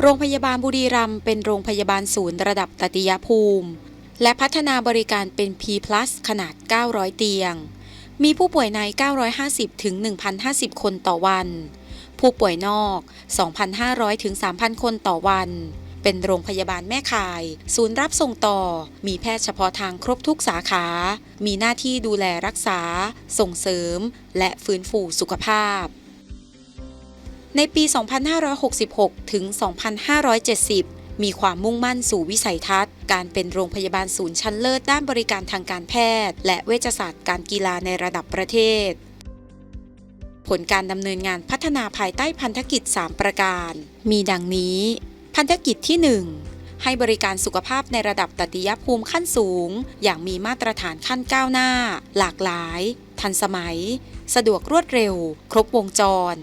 โรงพยาบาลบุรีรัมย์เป็นโรงพยาบาลศูนย์ระดับตติยภูมิ และพัฒนาบริการเป็น P+ ขนาด 900 เตียง มีผู้ป่วยใน 950 ถึง 1,050 คนต่อวัน ผู้ป่วยนอก 2,500 ถึง 3,000 คนต่อวัน เป็นโรงพยาบาลแม่ข่าย ศูนย์รับส่งต่อ มีแพทย์เฉพาะทางครบทุกสาขา มีหน้าที่ดูแลรักษา ส่งเสริม และฟื้นฟูสุขภาพ ในปี 2566 ถึง 2570 มีความมุ่งมั่นสู่วิสัยทัศน์ การเป็นโรงพยาบาลศูนย์ชั้นเลิศด้านบริการทางการแพทย์ และเวชศาสตร์การกีฬาในระดับประเทศ ผลการดำเนินงานพัฒนาภายใต้พันธกิจ 3 ประการ มีดังนี้ พันธกิจที่ 1ให้บริการสุขภาพในระดับตติยภูมิขั้นสูง อย่างมีมาตรฐานขั้นก้าวหน้า หลากหลาย ทันสมัย สะดวกรวดเร็ว ครบวงจร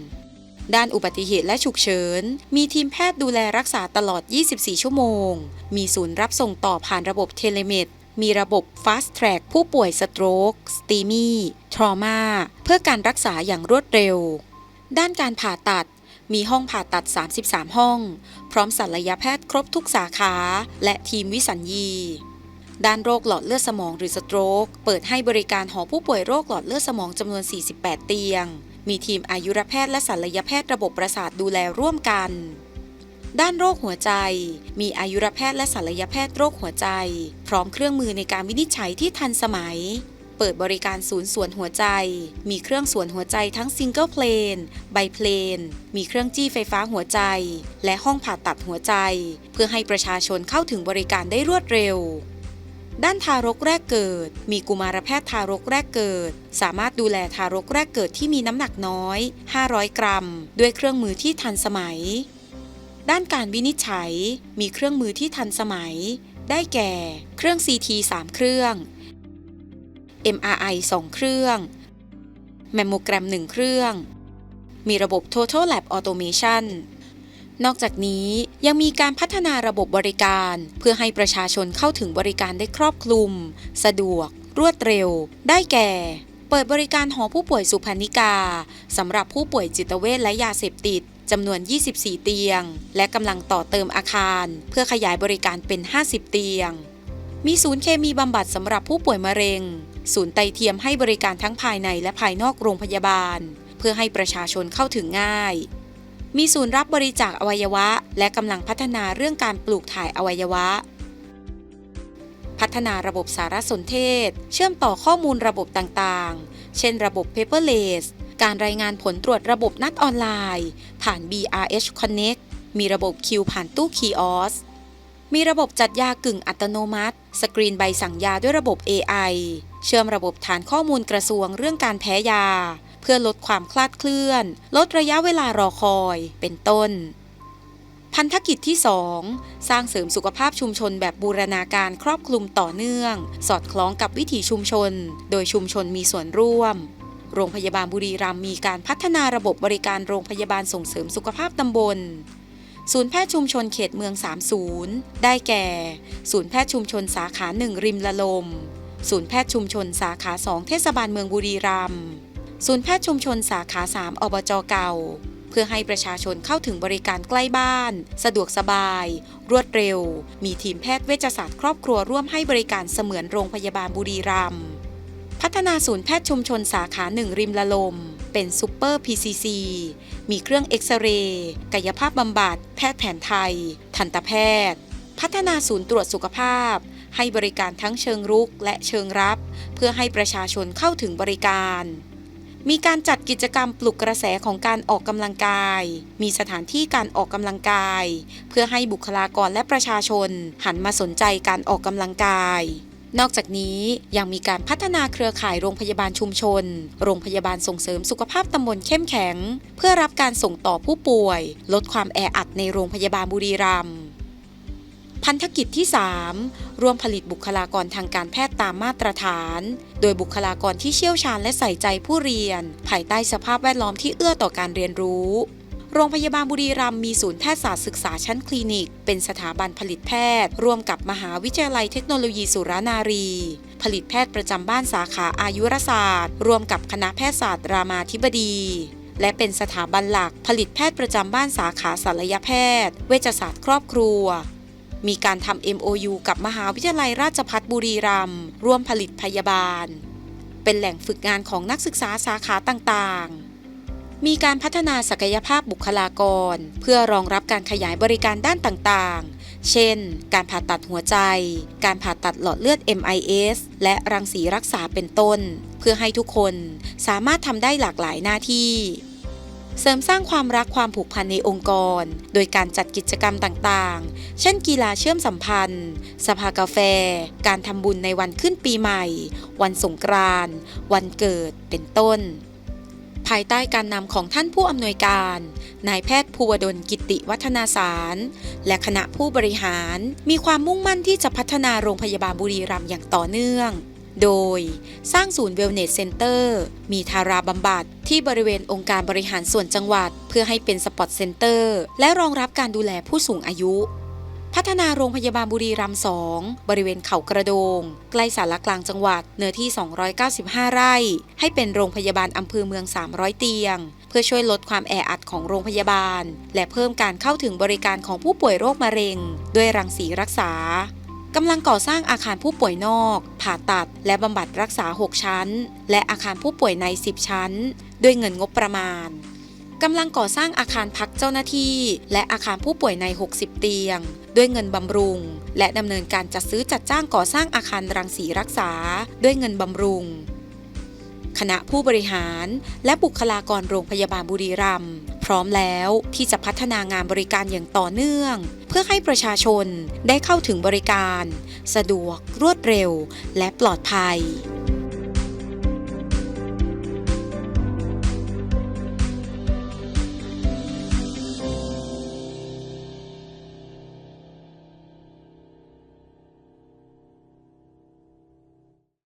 ด้านอุบัติเหตุและฉุกเฉิน มีทีมแพทย์ดูแลรักษาตลอด 24 ชั่วโมง มีศูนย์รับส่งต่อผ่านระบบเทเลเมดมีระบบ Fast Track ผู้ป่วยสโตรกสตีมีทรมาเพื่อการรักษาอย่างรวดเร็ว ด้านการผ่าตัด มีห้องผ่าตัด 33 ห้อง พร้อมศัลยแพทย์ครบทุกสาขา และทีมวิสัญญีด้านโรคหลอดเลือดสมองหรือสโตรก เปิดให้บริการหอผู้ป่วยโรคหลอดเลือดสมองจำนวน 48 เตียง มีทีมอายุรแพทย์และศัลยแพทย์ระบบประสาทดูแลร่วมกัน ด้านโรคหัวใจ มีอายุรแพทย์และศัลยแพทย์โรคหัวใจ พร้อมเครื่องมือในการวินิจฉัยที่ทันสมัย เปิดบริการศูนย์สวนหัวใจ มีเครื่องสวนหัวใจทั้งซิงเกิลเพลนไบเพลน มีเครื่องจี้ไฟฟ้าหัวใจ และห้องผ่าตัดหัวใจ เพื่อให้ประชาชนเข้าถึงบริการได้รวดเร็ว ด้านทารกแรกเกิด มีกุมารแพทย์ทารกแรกเกิด สามารถดูแลทารกแรกเกิดที่มีน้ำหนักน้อย 500 กรัม ด้วยเครื่องมือที่ทันสมัย ด้านการวินิจฉัย มีเครื่องมือที่ทันสมัย ได้แก่ เครื่อง CT 3 เครื่อง MRI 2 เครื่อง แมมโมแกรม 1 เครื่อง มีระบบ Total Lab Automation นอกจากนี้ยังมีการพัฒนาระบบบริการ เพื่อให้ประชาชนเข้าถึงบริการได้ครอบคลุม สะดวก รวดเร็ว ได้แก่ เปิดบริการหอผู้ป่วยสุพรรณิกาสำหรับผู้ป่วยจิตเวชและยาเสพติดจำนวน 24 เตียง และกำลังต่อเติมอาคาร เพื่อขยายบริการเป็น 50 เตียง มีศูนย์เคมีบำบัดสำหรับผู้ป่วยมะเร็ง ศูนย์ไตเทียมให้บริการทั้งภายในและภายนอกโรงพยาบาล เพื่อให้ประชาชนเข้าถึงง่าย มีศูนย์รับบริจาคอวัยวะ และกำลังพัฒนาเรื่องการปลูกถ่ายอวัยวะ พัฒนาระบบสารสนเทศ เชื่อมต่อข้อมูลระบบต่างๆ เช่นระบบ Paperless การรายงานผลตรวจระบบนัดออนไลน์ ผ่าน BRH Connect มีระบบคิวผ่านตู้คีออสมีระบบจัดยากึ่งอัตโนมัติ สกรีนใบสั่งยาด้วยระบบ AI เชื่อมระบบฐานข้อมูลกระทรวงเรื่องการแพ้ยา เพื่อลดความคลาดเคลื่อน ลดระยะเวลารอคอย เป็นต้น พันธกิจที่ 2 สร้างเสริมสุขภาพชุมชนแบบบูรณาการครอบคลุมต่อเนื่อง สอดคล้องกับวิถีชุมชน โดยชุมชนมีส่วนร่วม โรงพยาบาลบุรีรัมย์มีการพัฒนาระบบบริการโรงพยาบาลส่งเสริมสุขภาพตำบลศูนย์แพทย์ชุมชนเขตเมือง 30 ได้แก่ ศูนย์แพทย์ชุมชนสาขา 1 ริมละลม ศูนย์แพทย์ชุมชนสาขา 2 เทศบาลเมืองบุรีรัมย์ ศูนย์แพทย์ชุมชนสาขา 3 อบจเก่า เพื่อให้ประชาชนเข้าถึงบริการใกล้บ้าน สะดวกสบาย รวดเร็ว มีทีมแพทย์เวชศาสตร์ครอบครัวร่วมให้บริการเสมือนโรงพยาบาลบุรีรัมย์พัฒนาศูนย์แพทย์ชุมชนสาขาหนึ่งริมละลม เป็นซูเปอร์ PCC มีเครื่องเอ็กซเรย์กายภาพบำบัด แพทย์แผนไทย ทันตแพทย์ พัฒนาศูนย์ตรวจสุขภาพ ให้บริการทั้งเชิงรุกและเชิงรับ เพื่อให้ประชาชนเข้าถึงบริการ มีการจัดกิจกรรมปลุกกระแสของการออกกำลังกาย มีสถานที่การออกกำลังกาย เพื่อให้บุคลากรและประชาชน หันมาสนใจการออกกำลังกาย นอกจากนี้ยังมีการพัฒนาเครือข่ายโรงพยาบาลชุมชน โรงพยาบาลส่งเสริมสุขภาพตำบลเข้มแข็ง เพื่อรับการส่งต่อผู้ป่วย ลดความแออัดในโรงพยาบาลบุรีรัมย์ พันธกิจที่ 3 ร่วมผลิตบุคลากรทางการแพทย์ตามมาตรฐาน โดยบุคลากรที่เชี่ยวชาญและใส่ใจผู้เรียน ภายใต้สภาพแวดล้อมที่เอื้อต่อการเรียนรู้ โรงพยาบาลบุรีรัมย์มีศูนย์แพทยศาสตร์ศึกษาชั้นคลินิก เป็นสถาบันผลิตแพทย์ ร่วมกับมหาวิทยาลัยเทคโนโลยีสุรานารี ผลิตแพทย์ประจำบ้านสาขาอายุรศาสตร์ ร่วมกับคณะแพทยศาสตร์รามาธิบดีและเป็นสถาบันหลักผลิตแพทย์ประจำบ้านสาขาศัลยแพทย์ เวชศาสตร์ครอบครัว มีการทำ MOU กับมหาวิทยาลัยราชภัฏบุรีรัมย์ร่วมผลิตพยาบาล เป็นแหล่งฝึกงานของนักศึกษาสาขาต่างๆ มีการพัฒนาศักยภาพบุคลากร เพื่อรองรับการขยายบริการด้านต่างๆ เช่น การผ่าตัดหัวใจ การผ่าตัดหลอดเลือด MIS และรังสีรักษาเป็นต้น เพื่อให้ทุกคนสามารถทำได้หลากหลายหน้าที่ เสริมสร้างความรักความผูกพันในองค์กร โดยการจัดกิจกรรมต่างๆ เช่นกีฬาเชื่อมสัมพันธ์ สภากาแฟ การทำบุญในวันขึ้นปีใหม่ วันสงกรานต์วันเกิด เป็นต้น ภายใต้การนำของท่านผู้อำนวยการ นายแพทย์ภูวดลกิติวัฒนาสาร และคณะผู้บริหาร มีความมุ่งมั่นที่จะพัฒนาโรงพยาบาลบุรีรัมย์อย่างต่อเนื่อง โดยสร้างศูนย์เวลเนสเซ็นเตอร์มีทาราบำบัดที่บริเวณองค์การบริหารส่วนจังหวัด เพื่อให้เป็นสปอตเซ็นเตอร์ และรองรับการดูแลผู้สูงอายุ พัฒนาโรงพยาบาลบุรีรัมย์2บริเวณเขากระโดง ใกล้สารกลางจังหวัด เนื้อที่ 295 ไร่ ให้เป็นโรงพยาบาลอำเภอเมือง 300 เตียง เพื่อช่วยลดความแออัดของโรงพยาบาล และเพิ่มการเข้าถึงบริการของผู้ป่วยโรคมะเร็ง ด้วยรังสีรักษา กำลังก่อสร้างอาคารผู้ป่วยนอก ผ่าตัด และบำบัดรักษา 6 ชั้น และอาคารผู้ป่วยใน 10 ชั้น ด้วยเงินงบประมาณกำลังก่อสร้างอาคารพักเจ้าหน้าที่ และอาคารผู้ป่วยใน 60 เตียง ด้วยเงินบำรุง และดำเนินการจัดซื้อจัดจ้างก่อสร้างอาคารรังสีรักษา ด้วยเงินบำรุง คณะผู้บริหาร และบุคลากรโรงพยาบาลบุรีรัมย์ พร้อมแล้วที่จะพัฒนางานบริการอย่างต่อเนื่อง เพื่อให้ประชาชนได้เข้าถึงบริการ สะดวกรวดเร็ว และปลอดภัย